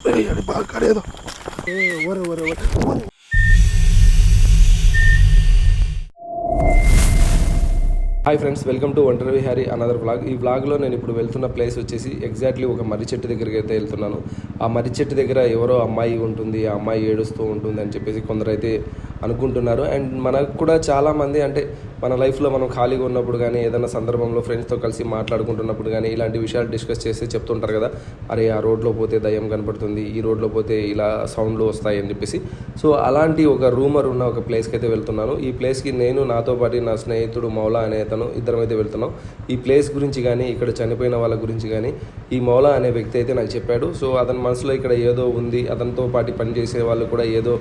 అది బాగా కడేదో. ఒరే ఒరే ఒరే ఒరే. హాయ్ ఫ్రెండ్స్ వెల్కమ్ టు ఒంటరి విహారీ అనదర్ బ్లాగ్ ఈ బ్లాగ్లో నేను ఇప్పుడు వెళ్తున్న ప్లేస్ వచ్చేసి ఎగ్జాక్ట్లీ ఒక మర్రి చెట్టు దగ్గరికి అయితే వెళ్తున్నాను. ఆ మర్రి చెట్టు దగ్గర ఎవరో అమ్మాయి ఉంటుంది ఆ అమ్మాయి ఏడుస్తూ ఉంటుంది అని చెప్పేసి కొందరు అయితే అనుకుంటున్నారు. అండ్ మనకు కూడా చాలామంది అంటే మన లైఫ్లో మనం ఖాళీగా ఉన్నప్పుడు కానీ ఏదైనా సందర్భంలో ఫ్రెండ్స్తో కలిసి మాట్లాడుకుంటున్నప్పుడు కానీ ఇలాంటి విషయాలు డిస్కస్ చేస్తే చెప్తుంటారు కదా అరే ఆ రోడ్లో పోతే దయ్యం కనపడుతుంది ఈ రోడ్లో పోతే ఇలా సౌండ్లు వస్తాయి అని చెప్పేసి. సో అలాంటి ఒక రూమర్ ఉన్న ఒక ప్లేస్కి అయితే వెళ్తున్నాను. ఈ ప్లేస్కి నేను నాతో పాటు నా స్నేహితుడు మౌలా అనే అతను ఇద్దరం అయితే వెళ్తున్నాం. ఈ ప్లేస్ గురించి కానీ ఇక్కడ చనిపోయిన వాళ్ళ గురించి కానీ ఈ మౌలా అనే వ్యక్తి అయితే నాకు చెప్పాడు. సో అతని మనసులో ఇక్కడ ఏదో ఉంది అతనితో పాటు పనిచేసే వాళ్ళు కూడా ఏదో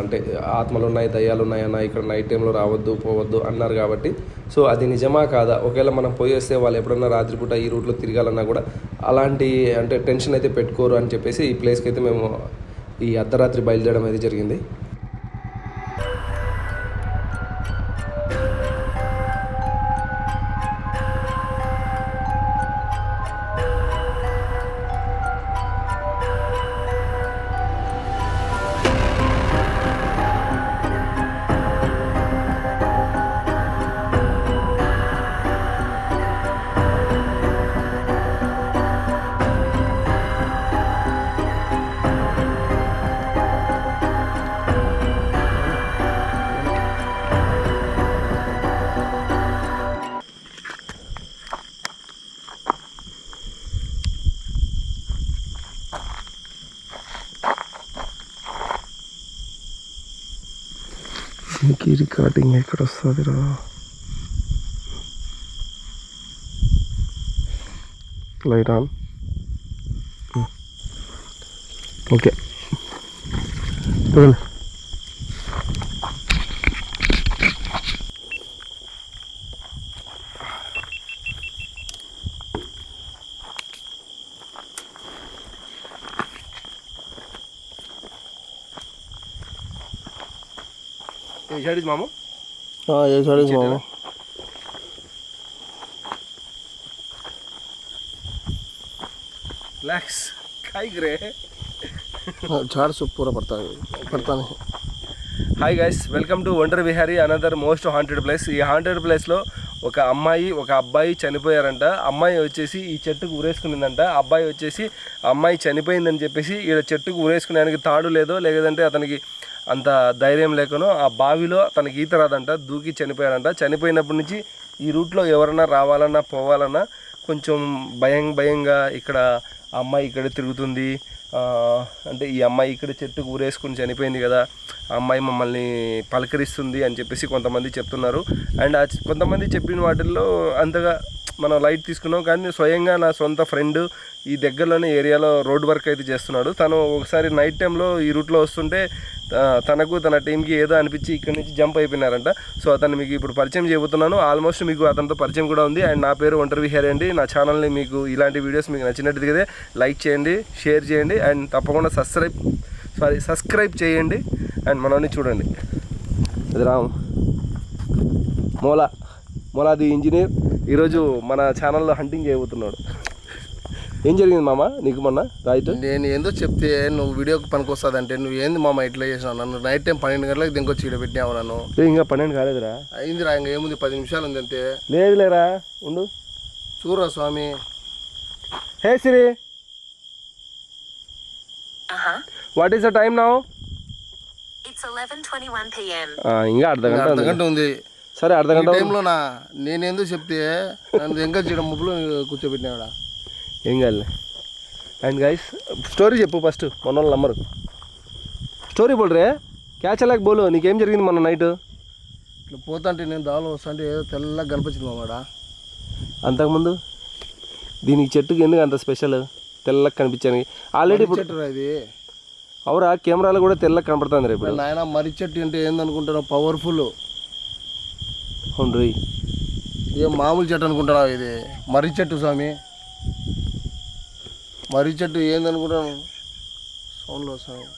అంటే ఆత్మలు ఉన్నాయి దయ్యాలు ఉన్నాయి అన్న ఇక్కడ నైట్ టైంలో రావద్దు పోవద్దు అన్నారు కాబట్టి. సో అది నిజమా కాదా? ఒకవేళ మనం పోయేస్తే వాళ్ళు ఎప్పుడన్నా రాత్రిపూట ఈ రూట్లో తిరగాలన్నా కూడా అలాంటి అంటే టెన్షన్ అయితే పెట్టుకోరు అని చెప్పేసి ఈ ప్లేస్కి అయితే మేము ఈ అర్ధరాత్రి బయలుదేరడం అయితే జరిగింది. దీనికి రికార్డింగ్ ఎక్కడ వస్తుంది రా లైట్ ఆన్ ఓకే చూడండి మాము ఏ సైడ్ మామ రిలాక్స్ కాయ్ గ్రే झाड़ से पूरा पड़ता है पड़ता नहीं hi guys welcome to wonder Vihari another most haunted place ఈ హాంటెడ్ ప్లేస్లో ఒక అమ్మాయి ఒక అబ్బాయి చనిపోయారంట అమ్మాయి వచ్చేసి ఈ చెట్టుకు ఊరేసుకునిందంట అబ్బాయి వచ్చేసి ఆ అమ్మాయి చనిపోయిందని చెప్పేసి ఈ చెట్టుకు ఊరేసుకునేదానికి తాడు లేదో లేదంటే అతనికి అంత ధైర్యం లేకనో ఆ బావిలో తనకి ఈత రాదంట దూకి చనిపోయాడంట. చనిపోయినప్పటి నుంచి ఈ రూట్లో ఎవరన్నా రావాలన్నా పోవాలన్నా కొంచెం భయం భయంగా ఇక్కడ ఆ అమ్మాయి ఇక్కడ తిరుగుతుంది. అంటే ఈ అమ్మాయి ఇక్కడ చెట్టు ఊరేసుకుని చనిపోయింది కదా ఆ అమ్మాయి మమ్మల్ని పలకరిస్తుంది అని చెప్పేసి కొంతమంది చెప్తున్నారు. అండ్ ఆ కొంతమంది చెప్పిన వాటిల్లో అంతగా మనం లైట్ తీసుకున్నాం కానీ స్వయంగా నా సొంత ఫ్రెండ్ ఈ దగ్గరలోనే ఏరియాలో రోడ్ వర్క్ అయితే చేస్తున్నాడు. తను ఒకసారి నైట్ టైంలో ఈ రూట్లో వస్తుంటే తనకు తన టీంకి ఏదో అనిపించి ఇక్కడ నుంచి జంప్ అయిపోయినారంట. సో అతను మీకు ఇప్పుడు పరిచయం చేయబోతున్నాను. ఆల్మోస్ట్ మీకు అతనితో పరిచయం కూడా ఉంది. అండ్ నా పేరు ఒంటరి విహారీ అండి. నా ఛానల్ని మీకు ఇలాంటి వీడియోస్ మీకు నచ్చినట్టుగా లైక్ చేయండి షేర్ చేయండి అండ్ తప్పకుండా సబ్స్క్రైబ్ సారీ సబ్స్క్రైబ్ చేయండి అండ్ మనల్ని చూడండి. ఇది రామ్. మోలా మోలాది ఇంజనీర్. ఈరోజు మన ఛానల్లో హంటింగ్ చేయబోతున్నాడు. ఏం జరిగింది మామ నీకు మొన్న రైట్ నేను ఏందో చెప్తే నువ్వు వీడియోకి పనికి వస్తుందంటే నువ్వు ఏంది మామ ఇట్లా చేసినావు? నన్ను నైట్ టైం పన్నెండు గంటలకు దింకొచ్చి ఇక్కడ పెట్టినావు నన్ను. ఇంకా పన్నెండు కాలేదురా. అయింది రా ఇంకా ఏముంది? పది నిమిషాలు ఉంది అంతే. లేదు లేరా ఉండు. చూడరా స్వామి. Hey Siri. Uh-huh. What is the time now It's 11:21 p.m. ఇంకా అర్ధ గంట అర్ధ ఉంది. గంట ఉంది. సరే అర్ధ గంట టైంలో నా నేనేందో చెప్తే నన్ను ఇంకా చేయడం ముబ్బులు కూర్చోబెట్టినాడా ఏం కాదులే. అండ్ గైస్ స్టోరీ చెప్పు ఫస్ట్ మొన్న వాళ్ళు నమ్మరు. స్టోరీ బోల్రే క్యాచ్ అలాగ బోలు నీకేం జరిగింది మొన్న నైట్ ఇట్లా పోతాంటే నేను దావలో వస్తాంటే ఏదో తెల్లగా కనిపించింది మామాడ అంతకుముందు దీనికి చెట్టుకి ఎందుకు అంత స్పెషల్ తెల్లగా కనిపించాను. ఆల్రెడీ ఇప్పుడు ఇది. అవురా కెమెరాలో కూడా తెల్లగా కనపడుతుంది రేపు నాయన మర్రి చెట్టు అంటే ఏందనుకుంటున్నావు? పవర్ఫుల్ అవును రోయ్. ఏం మామూలు చెట్టు అనుకుంటున్నావు ఇది. మర్రి చెట్టు స్వామి. మర్రి చెట్టు ఏందనుకుంటున్నావు? సౌండ్లో స్వామి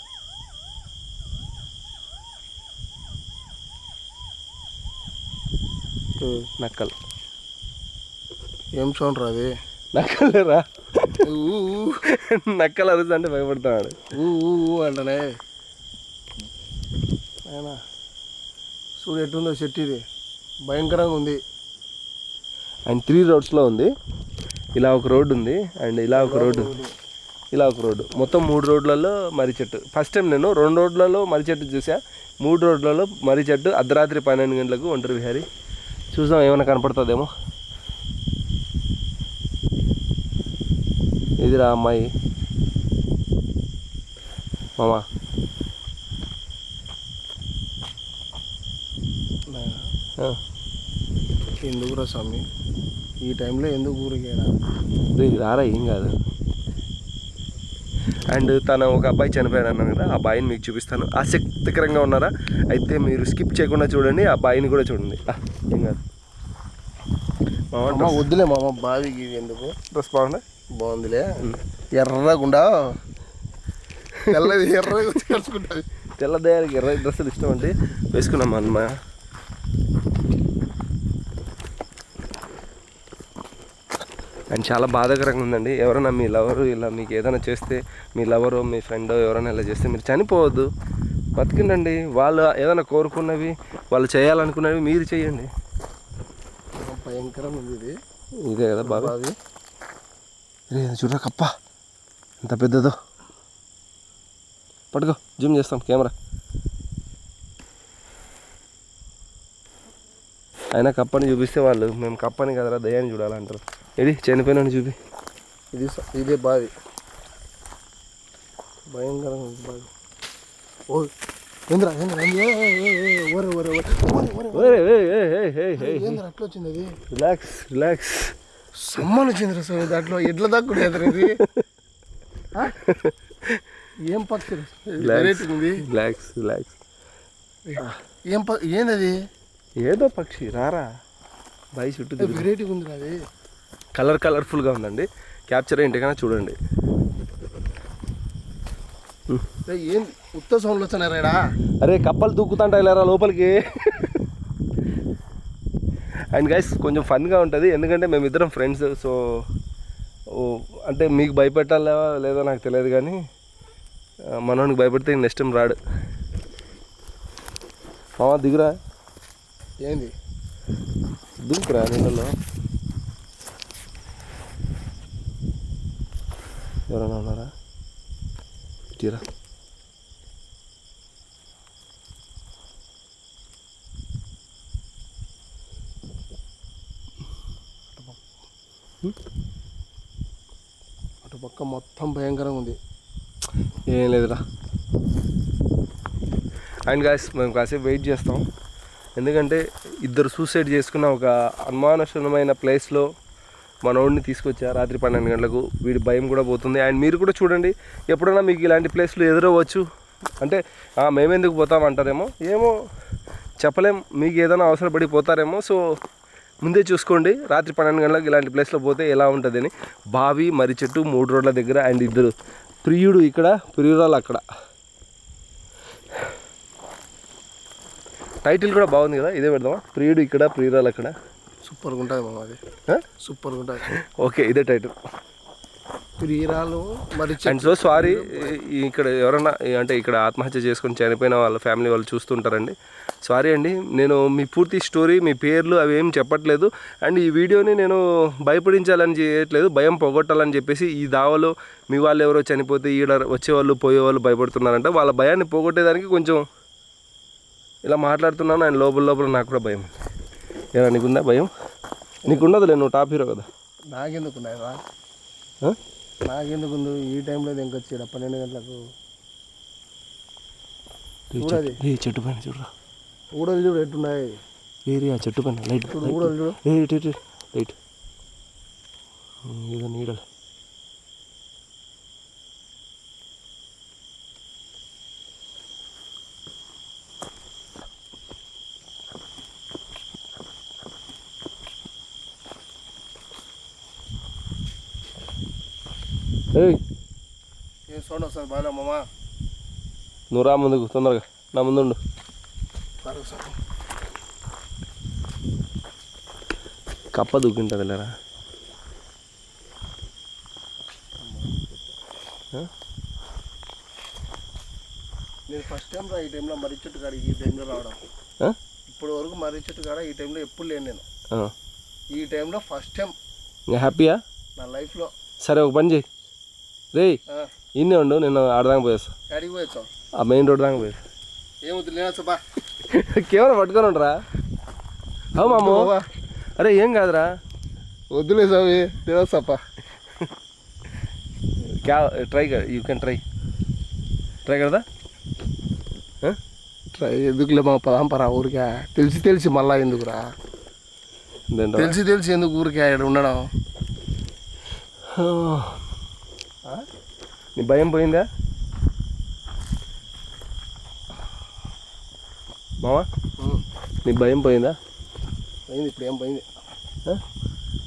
నక్కలు. ఏం సౌండ్ రా అది? నక్కలేరా? నక్కలు అరుస్తా అంటే భయపడతాడు. ఊ అంటనే. ఆయన చూడు ఎట్టుందో చెట్టు ఇది. భయంకరంగా ఉంది. అండ్ త్రీ రోడ్స్లో ఉంది. ఇలా ఒక రోడ్డు ఉంది. అండ్ ఇలా ఒక రోడ్డు ఇలా ఒక రోడ్డు మొత్తం మూడు రోడ్లలో మర్రి చెట్టు. ఫస్ట్ టైం నేను రెండు రోడ్లలో మర్రి చెట్టు చూసా. మూడు రోడ్లలో మర్రి చెట్టు. అర్ధరాత్రి పన్నెండు గంటలకు ఒంటరి విహారీ. చూసాం ఏమైనా కనపడుతుందేమో. ఇదిరా అమ్మాయి. మామా. ఎందుకురా స్వామి? ఈ టైంలో ఎందుకు ఊరికేడా రే, రారా ఏం కాదు. అండ్ తన ఒక అబ్బాయి చనిపోయాడు అన్నాను కదా ఆ అబ్బాయిని మీకు చూపిస్తాను. ఆసక్తికరంగా ఉన్నారా? అయితే మీరు స్కిప్ చేయకుండా చూడండి ఆ అబ్బాయిని కూడా చూడండి. ఏం కాదు. వద్దులే మామ బావికి ఇవి ఎందుకు? డ్రెస్ బాగుందా? బాగుందిలే. ఎర్రగుండా తెల్లది వచ్చి కలుసుకుంటుంది తెల్ల దయాలకి ఎర్ర డ్రెస్సులు ఇష్టం అంటే వేసుకున్నాం అన్నమా అండ్ చాలా బాధాకరంగా ఉందండి. ఎవరైనా మీ లవరు ఇలా మీకు ఏదైనా చేస్తే మీ లవరు మీ ఫ్రెండ్ ఎవరైనా ఇలా చేస్తే మీరు చనిపోవద్దు. బతికిండండి. వాళ్ళు ఏదైనా కోరుకున్నవి వాళ్ళు చేయాలనుకున్నవి మీరు చేయండి. భయంకరం ఇది. ఇదే కదా బాబా. బావి చూడరా కప్ప. ఎంత పెద్దదో. పట్టుకో జూమ్ చేస్తాం కెమెరా. అయినా కప్పని చూపిస్తే వాళ్ళు మేము కప్పని కదరా దయాన్ని చూడాలంటారు. ఏడి చనిపోయినా చూపి. ఇది ఇదే బావి. భయంకరంగా బావి. ఓ ఏంద్రా ఏంద్రా ఏంది? అట్లా వచ్చింది అది? Relax relax. సమ్మన్ వచ్చింది స్వామి దాంట్లో ఎడ్ల దాక్కునేది ఇది? ఆ? ఏం పక్షి వెరైటీ ఉంది. రిలాక్స్ రిలాక్స్ ఏం ఏంది అది ఏదో పక్షి రారా? బై చుట్టూ. వెరైటీ ఉంది అది? కలర్ కలర్ఫుల్గా ఉందండి. క్యాప్చర్ ఏంటికైనా చూడండి. ఏం ఉత్త సౌండ్లు వచ్చినాయి రేడా అరే కప్పలు దూకుతుంటాయి లేరా లోపలికి? అండ్ గైస్ కొంచెం ఫన్గా ఉంటుంది. ఎందుకంటే మేమిద్దరం ఫ్రెండ్స్ సో అంటే మీకు భయపెట్టాలా లేదో నాకు తెలియదు కానీ ఆ, మనోనికి భయపెడితే నెక్స్ట్ టైం రాడు. మామ దిగురా. ఏంది? దిగురా నీళ్ళలో ఎవరైనా ఉన్నారా? తీరా. మొత్తం భయంకరంగా ఉంది. ఏం లేదురా. అండ్ గాయస్ మేము కాసేపు వెయిట్ చేస్తాం. ఎందుకంటే ఇద్దరు సూసైడ్ చేసుకున్న ఒక అనుమానశూన్యమైన ప్లేస్లో మనోడిని తీసుకొచ్చా రాత్రి పన్నెండు గంటలకు. వీడి భయం కూడా పోతుంది. అండ్ మీరు కూడా చూడండి ఎప్పుడైనా మీకు ఇలాంటి ప్లేస్లు ఎదురవ్వచ్చు. అంటే మేమెందుకు పోతాం అంటారేమో? ఏమో చెప్పలేం. మీకు ఏదైనా అవసరపడి పోతారేమో. సో ముందే చూసుకోండి. రాత్రి పన్నెండు గంటలకు ఇలాంటి ప్లేస్లో పోతే ఎలా ఉంటుందని. బావి మరి చెట్టు మూడు రోడ్ల దగ్గర అండ్ ఇద్దరు ప్రియుడు ఇక్కడ ప్రియురాలు అక్కడ. టైటిల్ కూడా బాగుంది కదా ఇదే పెడదామా? ప్రియుడు ఇక్కడ ప్రియురాలు అక్కడ. సూపర్గా ఉంటుంది మామ అది. ఆ? సూపర్గా ఉంటుంది. ఓకే ఇదే టైటిల్ ప్రియురాలు మరి అండ్ సో సారీ ఇక్కడ ఎవరన్నా అంటే ఇక్కడ ఆత్మహత్య చేసుకొని చనిపోయిన వాళ్ళ ఫ్యామిలీ వాళ్ళు చూస్తుంటారండి. సారీ అండి నేను మీ పూర్తి స్టోరీ మీ పేర్లు అవి ఏం చెప్పట్లేదు. అండ్ ఈ వీడియోని నేను భయపడించాలని చేయట్లేదు భయం పోగొట్టాలని చెప్పేసి ఈ దావలో మీ వాళ్ళు ఎవరో చనిపోతే ఈడ వచ్చేవాళ్ళు పోయేవాళ్ళు భయపడుతున్నారంట. వాళ్ళ భయాన్ని పోగొట్టేదానికి కొంచెం ఇలా మాట్లాడుతున్నాను ఆయన లోపల లోపల నాకు కూడా భయం. ఏరా నీకుందా భయం? నీకుండదులే నువ్వు టాప్ హీరో కదా. నాకెందుకు ఉన్నాయా ఆ? నాకెందుకు ఉంది ఈ టైంలో ఇంకా వచ్చాడు పన్నెండు గంటలకు? చూడది. చెట్టు పైన చూడరా. ఊడలు చూడు ఎట్టున్నాయి. ఏరియా చెట్టు పైన. లైట్ చూడు ఊడలు చూడు. ఇటు లైట్ ఏదో నీడలు ఏయ్ ఏం సౌండ్ వస్తుంది బాగా మామ. నువ్వు రా ముందుకు తొందరగా. నా ముందుండు కప్ప దూకింటుంది లేరా? నేను ఫస్ట్ టైం రా ఈ టైంలో మర్రి చెట్టు కాడ ఈ టైంలో రావడం. ఆ? ఇప్పటి వరకు మర్రి చెట్టు కాడ ఈ టైంలో ఎప్పుడు లేను నేను. ఈ టైంలో ఫస్ట్ టైం హ్యాపీయా నా లైఫ్లో సరే ఒక పని చేయి. రే ఇన్నే ఉండు నేను ఆడదాకా పోయేస్తా అడిగి పోయొచ్చావు ఆ మెయిన్ రోడ్ దాకా పోయేస్తా ఏమవుతుంది లేనొచ్చా బా కెమెరా పట్టుకొని ఉండరా అవు మాము అరే ఏం కాదురా వద్దులే స్వామి తినొస్తాపా క్యా try you can try try కదా ట్రై ఎందుకులే మా పదాంపరా ఊరికే తెలిసి తెలిసి మళ్ళా ఎందుకురా దేంట్లో తెలిసి తెలిసి ఎందుకు ఊరికే ఇక్కడ ఉండడం నీ భయం పోయిందా? మావా నీ భయం పోయిందా? పోయింది ఇప్పుడు ఏం పోయింది?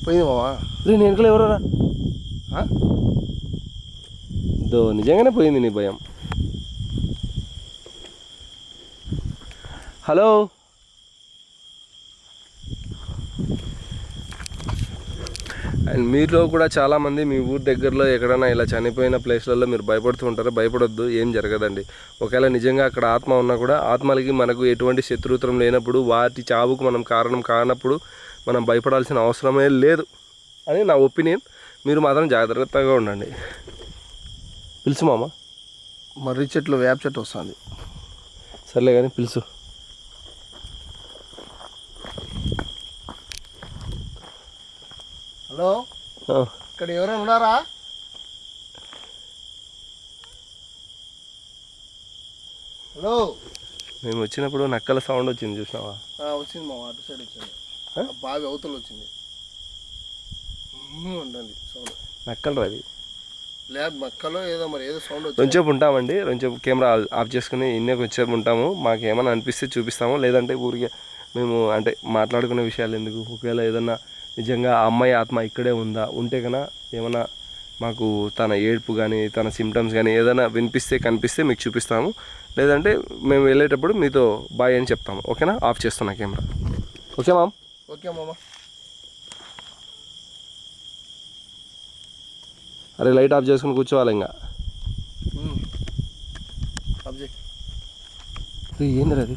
పోయింది మావా రే నేను వెనకలు ఎవరోరా? దో నిజంగానే పోయింది నీ భయం. హలో? అండ్ మీలో కూడా చాలామంది మీ ఊరి దగ్గరలో ఎక్కడైనా ఇలా చనిపోయిన ప్లేస్లలో మీరు భయపడుతూ ఉంటారు? భయపడొద్దు ఏం జరగదండి. ఒకవేళ నిజంగా అక్కడ ఆత్మ ఉన్నా కూడా ఆత్మలకి మనకు ఎటువంటి శత్రుత్వం లేనప్పుడు వాటి చావుకు మనం కారణం కానప్పుడు మనం భయపడాల్సిన అవసరమే లేదు. అని నా ఒపీనియన్. మీరు మాత్రం జాగ్రత్తగా ఉండండి. పిలుసు మామ. మర్రి చెట్లు వేప చెట్టు వస్తుంది. సర్లే కానీ పిలుసు. హలో? ఇక్కడ ఎవరైనా ఉన్నారా? హలో? మేము వచ్చినప్పుడు నక్కల సౌండ్ వచ్చింది చూసినావా? వచ్చింది మా అటు సైడ్ వచ్చింది. బావి అవతల వచ్చింది. ఉండండి సౌండ్. నక్కలు రవి లేదు మక్కలో ఏదో మరి ఏదో సౌండ్ కొంచెంసేపు ఉంటామండి కొంచెం కెమెరా ఆఫ్ చేసుకుని ఇన్నే కొంచెంసేపు ఉంటాము. మాకు ఏమైనా అనిపిస్తే చూపిస్తాము. లేదంటే ఊరికే మేము అంటే మాట్లాడుకునే విషయాలు ఎందుకు? ఒకవేళ ఏదన్నా నిజంగా ఆ అమ్మాయి ఆత్మ ఇక్కడే ఉందా? ఉంటే కన్నా ఏమైనా మాకు తన ఏడుపు కానీ తన సిమ్టమ్స్ కానీ ఏదైనా వినిపిస్తే కనిపిస్తే మీకు చూపిస్తాము. లేదంటే మేము వెళ్ళేటప్పుడు మీతో బాయ్ అని చెప్తాము. ఓకేనా? ఆఫ్ చేస్తున్నా కెమెరా. Okay ma'am. ఓకే మామ. అరే లైట్ ఆఫ్ చేసుకుని కూర్చోవాలి ఇంకా. ఏంది అది?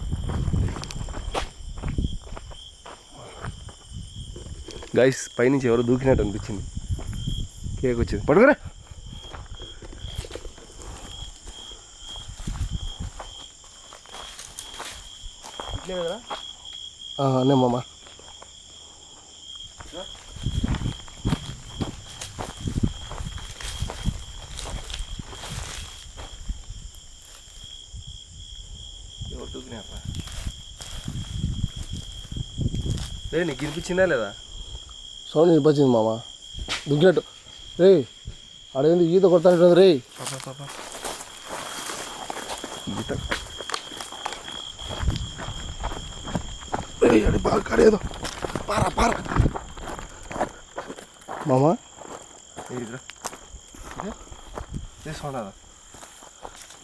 గైస్ పైనుంచి ఎవరో దూకినట్టు అనిపించింది. కేక్ వచ్చింది పడుకోరా. ఇట్లే కదా? అనే మామ. ఎవరు నీకు వినిపించిందా లేదా? సౌండ్ వినిపించింది మామ. దుగ్గినట్టు రే ఆడేంది ఈత కొడతానంటుంది రే రేయ్, అది బాగా కడేదో పారా పారా. మామ.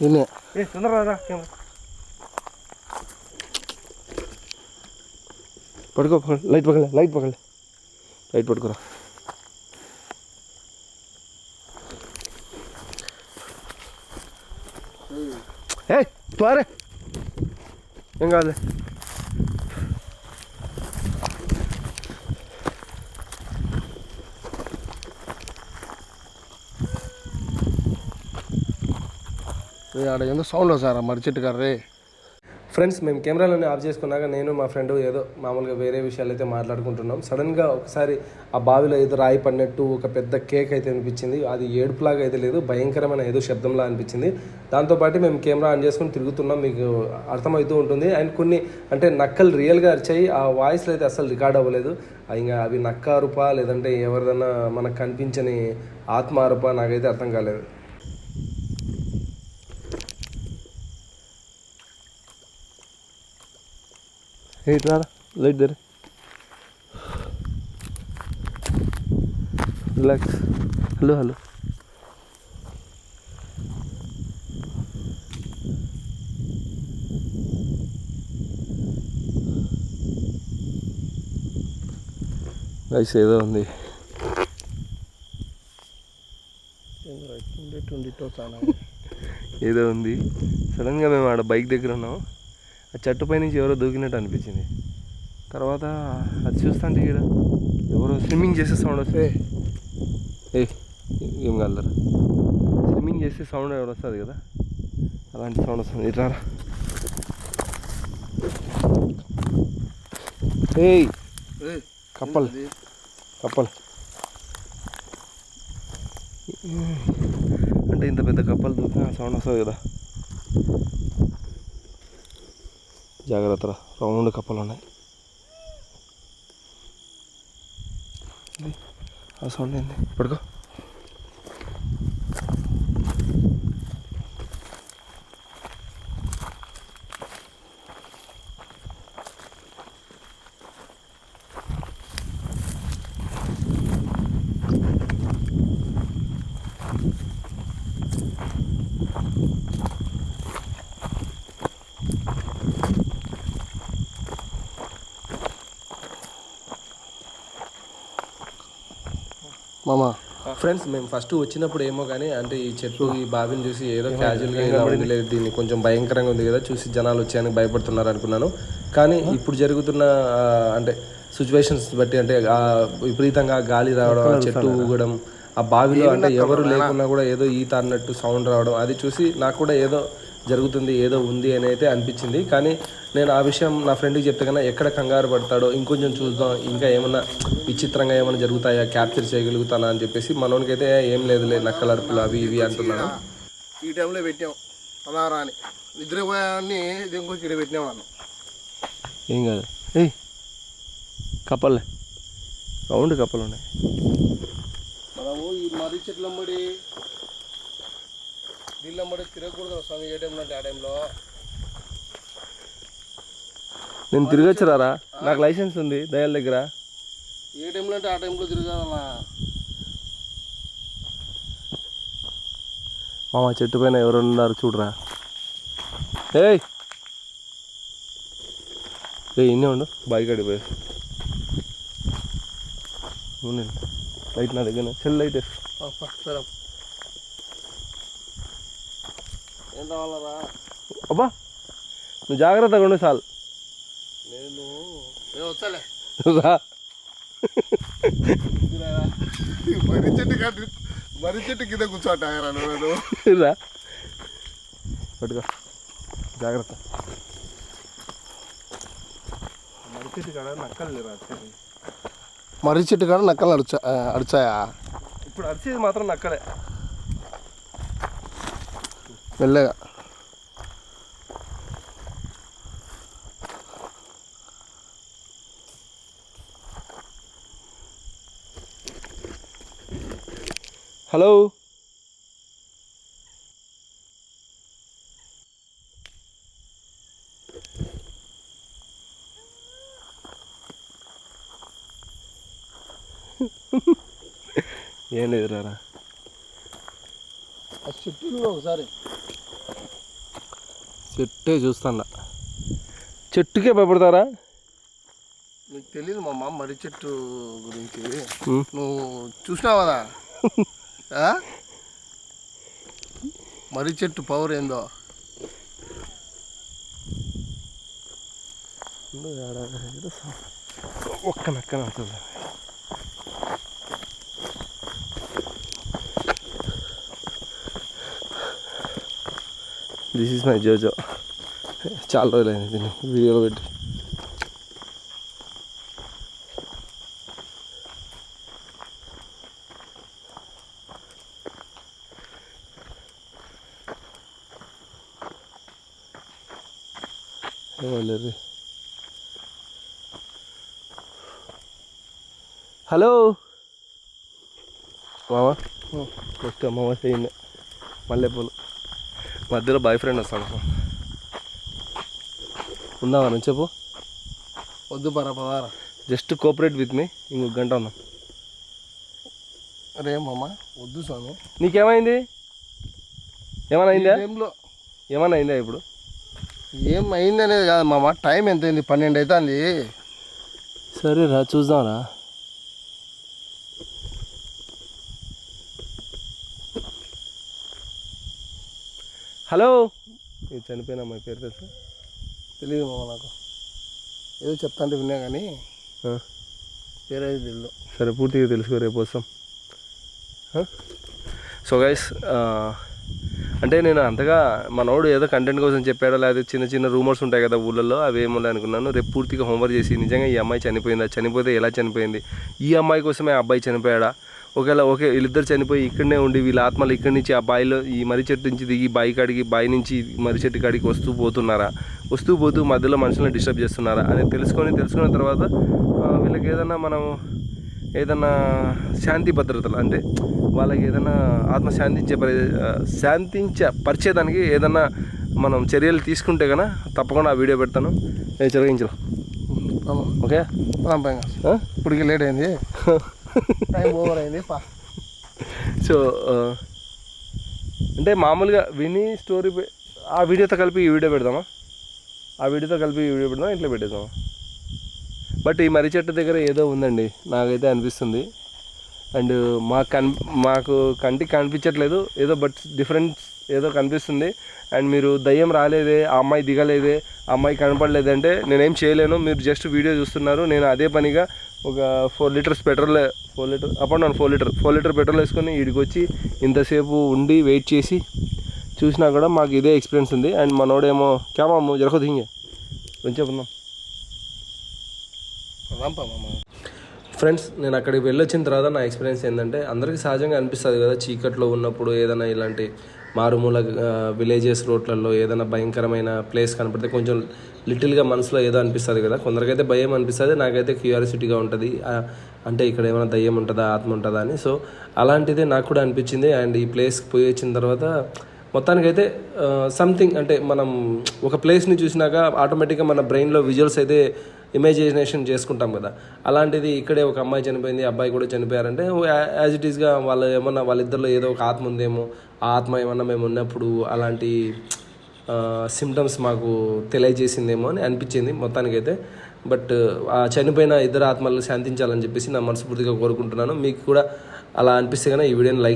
నిన్నే. ఏ తొందరగా రా కెమెరా. పడుకో పడుకో. లైట్ పక్కలే లైట్ పక్కలే లైట్ పట్టుకోరా ఏ త్వరే ఏం కాదులే రే ఆడ ఏందో సౌండ్ వస్తారా మరి చెట్టు గారు రే ఫ్రెండ్స్ మేము కెమెరాలోనే ఆఫ్ చేసుకున్నాక నేను మా ఫ్రెండ్ ఏదో మామూలుగా వేరే విషయాలు అయితే మాట్లాడుకుంటున్నాం. సడన్గా ఒకసారి ఆ బావిలో ఏదో రాయి పడినట్టు ఒక పెద్ద కేక్ అయితే అనిపించింది. అది ఏడుపులాగా అయితే లేదు భయంకరమైన ఏదో శబ్దంలా అనిపించింది. దాంతోపాటు మేము కెమెరా ఆన్ చేసుకుని తిరుగుతున్నాం. మీకు అర్థమవుతూ ఉంటుంది. అండ్ కొన్ని అంటే నక్కలు రియల్గా అరిచాయి. ఆ వాయిస్లు అయితే అసలు రికార్డ్ అవ్వలేదు. ఇంకా అవి నక్క అరుపా లేదంటే ఎవరిదన్నా మనకు కనిపించని ఆత్మ నాకైతే అర్థం కాలేదు. Rara, light there. Relax. Hello, hello. Guys ఏదో ఉంది ఏదో ఉంది సడన్గా మేము ఆడ బైక్ దగ్గర ఉన్నాం ఆ చెట్టు నుంచి ఎవరో దూకినట్టు అనిపించింది. తర్వాత అది చూస్తుంటే ఇక్కడ ఎవరో స్విమ్మింగ్ చేసే సౌండ్ వస్తే ఏ ఏం కలరా స్విమ్మింగ్ చేసే సౌండ్ ఎవరు వస్తుంది కదా? అలాంటి సౌండ్ వస్తుంది. ఇట్లా ఏయ్ కప్పల్ కప్పల్. అంటే ఇంత పెద్ద కప్పలు దూకిన సౌండ్ వస్తుంది కదా. జాగ్రత్త రౌండ్ కప్పలు ఉన్నాయి. ఇది, ఆ సౌండ్ ఏంది? పడుకో. మామ. ఫ్రెండ్స్ మేము ఫస్ట్ వచ్చినప్పుడు ఏమో కానీ అంటే ఈ చెట్టు ఈ బావిని చూసి ఏదో క్యాజువల్గా ఇలా ఉంది లేదు దీన్ని కొంచెం భయంకరంగా ఉంది కదా చూసి జనాలు వచ్చాయని భయపడుతున్నారు అనుకున్నాను. కానీ ఇప్పుడు జరుగుతున్న అంటే సిచ్యువేషన్స్ బట్టి అంటే ఆ విపరీతంగా గాలి రావడం ఆ చెట్టు ఊగడం ఆ బావిలో అంటే ఎవరు లేకున్నా కూడా ఏదో ఈత అన్నట్టు సౌండ్ రావడం అది చూసి నాకు కూడా ఏదో జరుగుతుంది ఏదో ఉంది అని అయితే అనిపించింది. కానీ నేను ఆ విషయం నా ఫ్రెండ్కి చెప్తే కన్నా ఎక్కడ కంగారు పడతాడో ఇంకొంచెం చూద్దాం. ఇంకా ఏమన్నా విచిత్రంగా ఏమైనా జరుగుతాయా? క్యాప్చర్ చేయగలుగుతానా అని చెప్పేసి మనోనికైతే ఏం లేదులే నక్కలర్పులు అవి ఇవి అంటున్నాను. ఈ టైంలో పెట్టాం. పదారా అని నిద్రపోయాన్ని ఇంకొక ఇక్కడ పెట్టినాం అన్నాం ఏం కాదు. ఏయ్ కప్పలే. రౌండ్ కప్పలు ఉన్నాయి. మనము ఈ మర్రి చెట్ల అమ్మడి నీళ్ళ అమ్మడి తిరగకూడదు స్వామి ఏ టైంలో అంటే ఆ టైంలో నేను తిరగచ్చురారా నాకు లైసెన్స్ ఉంది దయాల దగ్గర. ఏ టైంలో అంటే ఆ టైంలో తిరగాలన్నా. మామ చెట్టు పైన ఎవరు ఉన్నారు చూడరా. ఏయ్! ఏ ఇన్నే ఉండు బైక్ అడిపోయి లైట్ నా దగ్గర సెల్ లైట్ సరే. ఏం రావాలరా అబ్బా! నువ్వు జాగ్రత్తగా ఉండు చాలు. రా. మర్రి చెట్టు కాదు. మర్రి చెట్టు కింద కూర్చోటాయరా నువ్వు రా పట్టుకో. జాగ్రత్త. మరిచెట్టు కాడ నక్కలు మర్రి చెట్టు కాడ నక్కలు అడిచా అడిచాయా ఇప్పుడు అరిచేది మాత్రం నక్కలే. మెల్లగా. హలో. ఏం లేదు రారా. ఆ చెట్టు ఒకసారి. చెట్టే చూస్తాను చెట్టుకే భయపడతారా? నీకు తెలియదు మా మామ మర్రి చెట్టు గురించి. నువ్వు చూసినావు? మర్రి చెట్టు పవర్ ఏందో? ఒక్క నక్క నడుతుంది దిస్ ఈస్ మై జోజో చాలా రోజులైంది దీన్ని. వీడియోలో పెట్టి. హలో. మామ? ఫస్ట్ మామ చేయండి మల్లెపూలు. మధ్యలో బాయ్ ఫ్రెండ్ వస్తాను ఉందామా నేను చెప్పు. వద్దు పరా పదారా. జస్ట్ కోఆపరేట్ విత్ మీ ఇంకొక గంట ఉన్నాం అరే మామ వద్దు స్వామి. నీకేమైంది? ఏమైనా అయిందా? టైంలో. ఏమైనా అయిందా ఇప్పుడు? ఏం అయింది అనేది కాదు మామ టైం ఎంత అయింది పన్నెండు అవుతుంది సరే రా చూద్దాంరా. హలో. ఇది చనిపోయిన అమ్మాయి పేరు తెలుసా? తెలియదు మామ నాకు. ఏదో చెప్తా అంటే విన్నా కానీ ఆ, పేరైతే తెలియదు సరే పూర్తిగా తెలుసుకో రేపు వస్తాం. సో గైస్ అంటే నేను అంతగా మనోడు ఏదో కంటెంట్ కోసం చెప్పాడో లేదా చిన్న చిన్న రూమర్స్ ఉంటాయి కదా ఊళ్ళల్లో అవి ఏమో అనుకున్నాను. రేపు పూర్తిగా హోంవర్క్ చేసి నిజంగా ఈ అమ్మాయి చనిపోయిందా చనిపోతే ఎలా చనిపోయింది ఈ అమ్మాయి కోసమే ఆ అబ్బాయి చనిపోయాడా ఒకవేళ ఓకే వీళ్ళిద్దరు చనిపోయి ఇక్కడనే ఉండి వీళ్ళ ఆత్మలు ఇక్కడి నుంచి ఆ బాయిలో ఈ మర్రి చెట్టు నుంచి దిగి బాయి కాడికి బాయి నుంచి మర్రి చెట్టు కాడికి వస్తూ పోతున్నారా? వస్తూ పోతూ మధ్యలో మనుషులను డిస్టర్బ్ చేస్తున్నారా? అని తెలుసుకొని తెలుసుకున్న తర్వాత వీళ్ళకి ఏదన్నా మనం ఏదన్నా శాంతి భద్రతలు అంటే వాళ్ళకి ఏదైనా ఆత్మ శాంతించే పరి శాంతించే పరిచేదానికి ఏదన్నా మనం చర్యలు తీసుకుంటే కనుక తప్పకుండా ఆ వీడియో పెడతాను. నేను చెరగించు. ఓకే? ఇప్పటికి లేట్ అయింది. టైం ఓవర్ అయింది పా. సో అంటే మామూలుగా విని స్టోరీ ఆ వీడియోతో కలిపి ఈ వీడియో పెడదామా? ఆ వీడియోతో కలిపి ఈ వీడియో పెడదామా? ఇట్లా పెట్టేద్దామా? బట్ ఈ మర్రి చెట్టు దగ్గర ఏదో ఉందండి నాకైతే అనిపిస్తుంది. అండ్ మాకు కన్ మాకు కంటికి కనిపించట్లేదు ఏదో బట్ డిఫరెన్స్ ఏదో కనిపిస్తుంది. అండ్ మీరు దయ్యం రాలేదే ఆ అమ్మాయి దిగలేదే ఆ అమ్మాయి కనపడలేదంటే అంటే నేనేం చేయలేను మీరు జస్ట్ వీడియో చూస్తున్నారు నేను అదే పనిగా ఒక four litres petrol four litre up and down four litre four litre petrol వేసుకొని ఇడికి వచ్చి ఇంతసేపు ఉండి వెయిట్ చేసి చూసినా కూడా మాకు ఇదే ఎక్స్పీరియన్స్ ఉంది. అండ్ మనోడేమో క్యామా జరగదు దింగే కొంచెం ఉందాం పోదాం పా మామ. ఫ్రెండ్స్ నేను అక్కడికి వెళ్ళొచ్చిన తర్వాత నా ఎక్స్పీరియన్స్ ఏంటంటే అందరికీ సహజంగా అనిపిస్తుంది కదా చీకట్లో ఉన్నప్పుడు ఏదైనా ఇలాంటి మారుమూల విలేజెస్ రోడ్లలో ఏదైనా భయంకరమైన ప్లేస్ కనపడితే కొంచెం లిటిల్గా మనసులో ఏదో అనిపిస్తుంది కదా. కొందరికైతే భయం అనిపిస్తుంది నాకైతే క్యూరియాసిటీగా ఉంటుంది. అంటే ఇక్కడ ఏమైనా దయ్యం ఉంటుందా ఆత్మ ఉంటుందా అని. సో అలాంటిదే నాకు కూడా అనిపించింది. అండ్ ఈ ప్లేస్కి పోయి వచ్చిన తర్వాత మొత్తానికైతే సంథింగ్ అంటే మనం ఒక ప్లేస్ని చూసినాక ఆటోమేటిక్గా మన బ్రెయిన్లో విజువల్స్ అయితే ఇమాజినేషన్ చేసుకుంటాం కదా. అలాంటిది ఇక్కడే ఒక అమ్మాయి చనిపోయింది అబ్బాయి కూడా చనిపోయారంటే యాజ్ ఇట్ ఈస్గా వాళ్ళు ఏమన్నా వాళ్ళిద్దరిలో ఏదో ఒక ఆత్మ ఉందేమో ఆ ఆత్మ ఏమన్నా మేము ఉన్నప్పుడు అలాంటి సిమ్టమ్స్ మాకు తెలియజేసిందేమో అని అనిపించింది మొత్తానికైతే. బట్ ఆ చనిపోయిన ఇద్దరు ఆత్మలు శాంతించాలని చెప్పేసి నా మనస్ఫూర్తిగా కోరుకుంటున్నాను. మీకు కూడా అలా అనిపిస్తే కానీ ఈ వీడియోని లైక్